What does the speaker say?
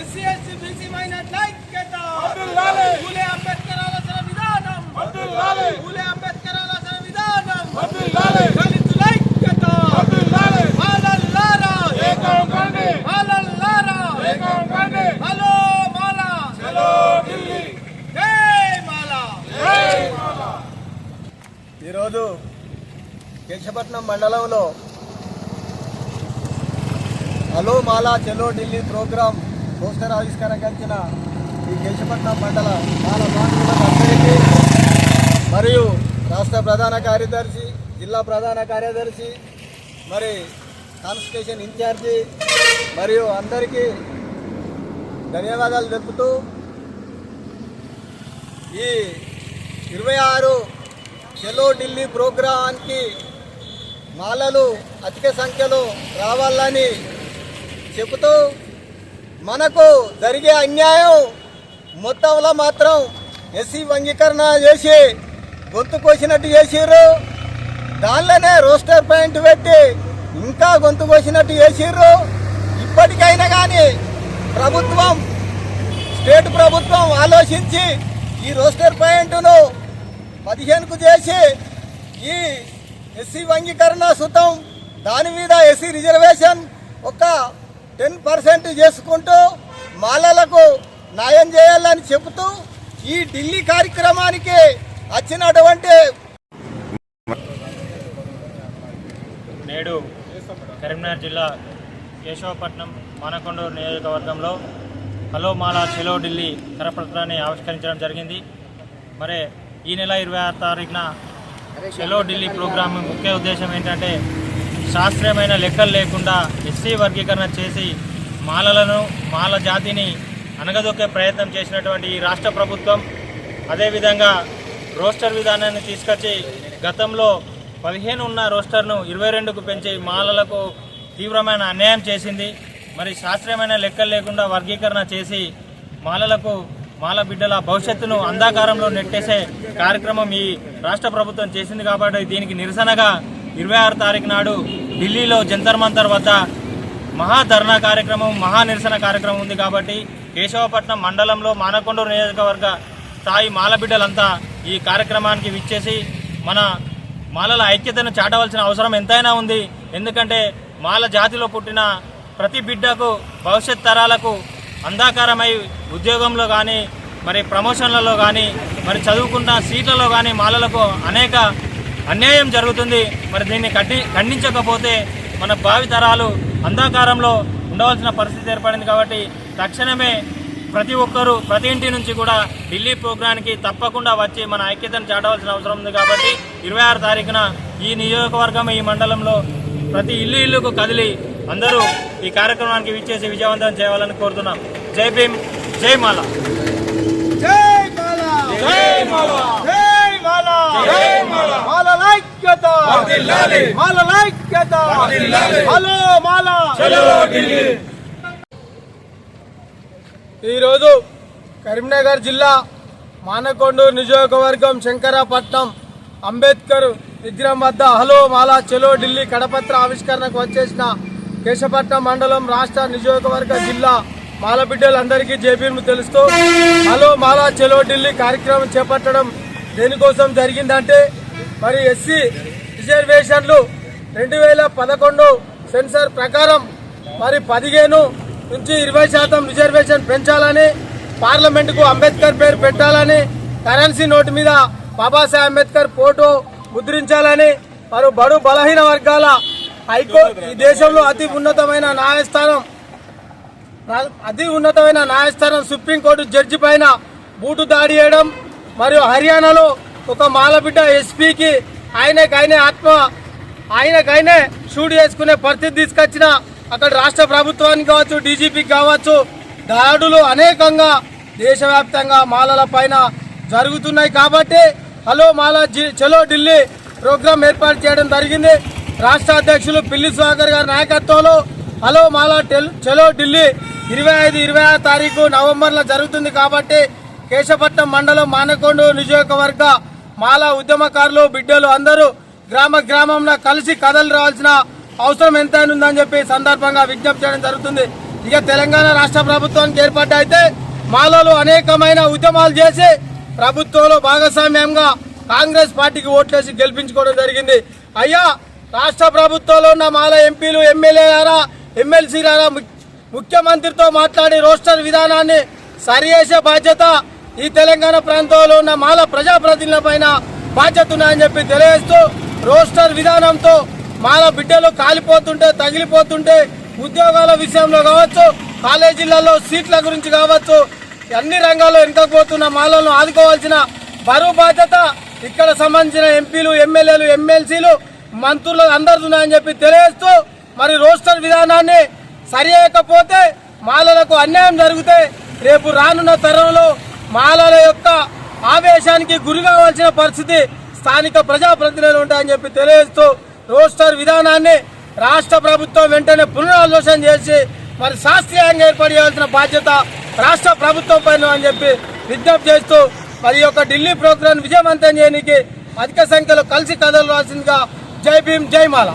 SC SC BC మైనార్టీల ఐక్యత పూలే అంబేద్కర్ ఆలోచన విధానం పూలే అంబేద్కర్ ఆలోచన విధానం దళితుల ఐక్యత మాలల్లారా మాలల్లారా హలో మాల. ఈరోజు కేశపట్నం మండలంలో హలో మాలా చెలో ఢిల్లీ ప్రోగ్రాం పోస్టర్ ఆవిష్కరించిన ఈ కేశపట్నం మండల మాల బాంధవులందరికీ మరియు రాష్ట్ర ప్రధాన కార్యదర్శి జిల్లా ప్రధాన కార్యదర్శి మరి కాన్స్టిట్యూషన్ ఇన్ఛార్జి మరియు అందరికీ ధన్యవాదాలు తెలుపుతూ ఈ ఇరవై ఆరు చెలో ఢిల్లీ ప్రోగ్రామానికి మాలలు అధిక సంఖ్యలో రావాలని చెబుతూ మనకు జరిగే అన్యాయం మొత్తంలో మాత్రం ఎస్సీ వంగీకరణ చేసి గొంతు కోసినట్టు చేసిర్రు. దానిలోనే రోస్టర్ పాయింట్ పెట్టి ఇంకా గొంతు కోసినట్టు చేసిర్రు. ఇప్పటికైనా కానీ ప్రభుత్వం స్టేట్ ప్రభుత్వం ఆలోచించి ఈ రోస్టర్ పాయింట్ను పదిహేనుకు చేసి ఈ ఎస్సీ వంగీకరణ సుతం దాని మీద ఎస్సీ రిజర్వేషన్ ఒక టెన్ పర్సెంట్ చేసుకుంటూ మాలలకు న్యాయం చేయాలని చెబుతూ ఈ ఢిల్లీ కార్యక్రమానికి వచ్చినటువంటి నేడు కరీంనగర్ జిల్లా కేశవపట్నం మానకొండూరు నియోజకవర్గంలో హలో మాలా చెలో ఢిల్లీ కరపత్రాన్ని ఆవిష్కరించడం జరిగింది. మరి ఈ నెల ఇరవై ఆరు తారీఖున చెలో ఢిల్లీ ప్రోగ్రాం ముఖ్య ఉద్దేశం ఏంటంటే శాస్త్రీయమైన లెక్కలు లేకుండా ఎస్సీ వర్గీకరణ చేసి మాలలను మాల జాతిని అనగదొక్కే ప్రయత్నం చేసినటువంటి ఈ రాష్ట్ర ప్రభుత్వం అదేవిధంగా రోస్టర్ విధానాన్ని తీసుకొచ్చి గతంలో పదిహేను ఉన్న రోస్టర్ను ఇరవై రెండుకు పెంచి మాలలకు తీవ్రమైన అన్యాయం చేసింది. మరి శాస్త్రీయమైన లెక్కలు లేకుండా వర్గీకరణ చేసి మాలలకు మాల బిడ్డల భవిష్యత్తును అంధాకారంలో నెట్టేసే కార్యక్రమం ఈ రాష్ట్ర ప్రభుత్వం చేసింది కాబట్టి దీనికి నిరసనగా ఇరవై ఆరు తారీఖు నాడు ఢిల్లీలో జంతర్ మంతర్ వద్ద మహా ధర్నా కార్యక్రమం మహా నిరసన కార్యక్రమం ఉంది కాబట్టి కేశవపట్నం మండలంలో మానకొండూరు నియోజకవర్గ స్థాయి మాలబిడ్డలంతా ఈ కార్యక్రమానికి విచ్చేసి మన మాలల ఐక్యతను చాటవలసిన అవసరం ఎంతైనా ఉంది. ఎందుకంటే మాల జాతిలో పుట్టిన ప్రతి బిడ్డకు భవిష్యత్ తరాలకు అంధాకారమై ఉద్యోగంలో కానీ మరి ప్రమోషన్లలో కానీ మరి చదువుకున్న సీట్లలో కానీ మాలలకు అనేక అన్యాయం జరుగుతుంది. మరి దీన్ని ఖండి ఖండించకపోతే మన భావి తరాలు అంధాకారంలో ఉండవలసిన పరిస్థితి ఏర్పడింది కాబట్టి తక్షణమే ప్రతి ఒక్కరూ ప్రతి ఇంటి నుంచి కూడా ఢిల్లీ ప్రోగ్రాంకి తప్పకుండా వచ్చి మన ఐక్యతను చాటవలసిన అవసరం ఉంది కాబట్టి ఇరవై ఆరు తారీఖున ఈ నియోజకవర్గం ఈ మండలంలో ప్రతి ఇల్లు ఇల్లుకు కదిలి అందరూ ఈ కార్యక్రమానికి విచ్చేసి విజయవంతం చేయాలని కోరుతున్నాం. జై భీమ్ జై మాలా. జై మాలా. జై మాలా జై మాలా జై మాలా మాలల ఐక్యత మాలల ఐక్యత హలో మాలా. చలో ఢిల్లీ. ఈరోజు కరీంనగర్ జిల్లా మానకొండూరు నియోజకవర్గం శంకరాపట్నం అంబేద్కర్ విగ్రహం వద్ద హలో మాలా చెలో ఢిల్లీ కడపత్ర ఆవిష్కరణకు వచ్చేసిన కేశపట్నం మండలం రాష్ట్ర నియోజకవర్గ జిల్లా మాల బిడ్డలందరికీ తెలుస్తూ హలో మాలా చెలో ఢిల్లీ కార్యక్రమం చేపట్టడం దేనికోసం జరిగిందంటే మరి ఎస్సీ రిజర్వేషన్లు రెండు వేల పదకొండు సెన్సర్ ప్రకారం మరి పదిహేను నుంచి ఇరవై శాతం రిజర్వేషన్ పెంచాలని పార్లమెంటుకు అంబేద్కర్ పేరు పెట్టాలని కరెన్సీ నోటు మీద బాబాసాహెబ్ అంబేద్కర్ ఫోటో ముద్రించాలని మరి బడు బలహీన వర్గాల హైకోర్టు ఈ దేశంలో అతి ఉన్నతమైన న్యాయస్థానం అతి ఉన్నతమైన న్యాయస్థానం సుప్రీంకోర్టు జడ్జి పైన బూటు దాడి చేయడం మరియు హర్యానాలో ఒక మాలబిడ్డ ఎస్పీకి ఆయనకైనే ఆత్మ ఆయనకైనే షూట్ చేసుకునే పరిస్థితి తీసుకొచ్చిన అక్కడ రాష్ట్ర ప్రభుత్వానికి కావచ్చు డీజీపీకి కావచ్చు దాడులు అనేకంగా దేశవ్యాప్తంగా మాలల పైన జరుగుతున్నాయి కాబట్టి హలో మాల జి- చలో ఢిల్లీ ప్రోగ్రాం ఏర్పాటు చేయడం జరిగింది. రాష్ట్ర అధ్యక్షులు పిల్లి సుధాకర్ గారి నాయకత్వంలో హలో మాలా చలో ఢిల్లీ ఇరవై ఐదు ఇరవై ఆరు తారీఖు నవంబర్లో జరుగుతుంది కాబట్టి కేశపట్నం మండలం మానకొండ నియోజకవర్గ మాలా ఉద్యమకారులు బిడ్డలు అందరూ గ్రామ గ్రామంలో కలిసి కథలు రావాల్సిన అవసరం ఎంతైనా ఉందని చెప్పి సందర్భంగా విజ్ఞప్తి చేయడం జరుగుతుంది. ఇక తెలంగాణ రాష్ట్ర ప్రభుత్వానికి ఏర్పాటు అయితే మాలలు అనేకమైన ఉద్యమాలు చేసి ప్రభుత్వంలో భాగస్వామ్యంగా కాంగ్రెస్ పార్టీకి ఓట్లేసి గెలిపించుకోవడం జరిగింది. అయ్యా రాష్ట్ర ప్రభుత్వంలో ఉన్న మాల ఎంపీలు ఎమ్మెల్యేలారా ఎమ్మెల్సీలారా ముఖ్యమంత్రితో మాట్లాడి రోస్టర్ విధానాన్ని సరిచేసే బాధ్యత ఈ తెలంగాణ ప్రాంతంలో ఉన్న మాల ప్రజాప్రతినిధుల పైన బాధ్యత ఉన్నాయని చెప్పి తెలియజేస్తూ రోస్టర్ విధానంతో మాల బిడ్డలు కాలిపోతుంటే తగిలిపోతుంటే ఉద్యోగాల విషయంలో కావచ్చు కాలేజీలలో సీట్ల గురించి కావచ్చు అన్ని రంగాల్లో వెనుకపోతున్న మాలను ఆదుకోవాల్సిన బరువు బాధ్యత ఇక్కడ సంబంధించిన ఎంపీలు ఎమ్మెల్యేలు ఎమ్మెల్సీలు మంత్రులు అందరు ఉన్నాయని చెప్పి తెలియజేస్తూ మరి రోస్టర్ విధానాన్ని సరియకపోతే మాలలకు అన్యాయం జరిగితే రేపు రానున్న తరంలో మాలల యొక్క ఆవేశానికి గురి కావాల్సిన పరిస్థితి స్థానిక ప్రజాప్రతినిధులు ఉంటాయని చెప్పి తెలియజేస్తూ రోస్టర్ విధానాన్ని రాష్ట్ర ప్రభుత్వం వెంటనే పునరాలోచన చేసి మరి శాస్త్రీయంగా ఏర్పాటు చేయాల్సిన బాధ్యత రాష్ట్ర ప్రభుత్వం పైన అని చెప్పి విజ్ఞప్తి చేస్తూ మరి యొక్క ఢిల్లీ ప్రోగ్రాం విజయవంతం చేయడానికి అధిక సంఖ్యలో కలిసి కథలు రాసిందిగా జై భీమ్ జై మాలా.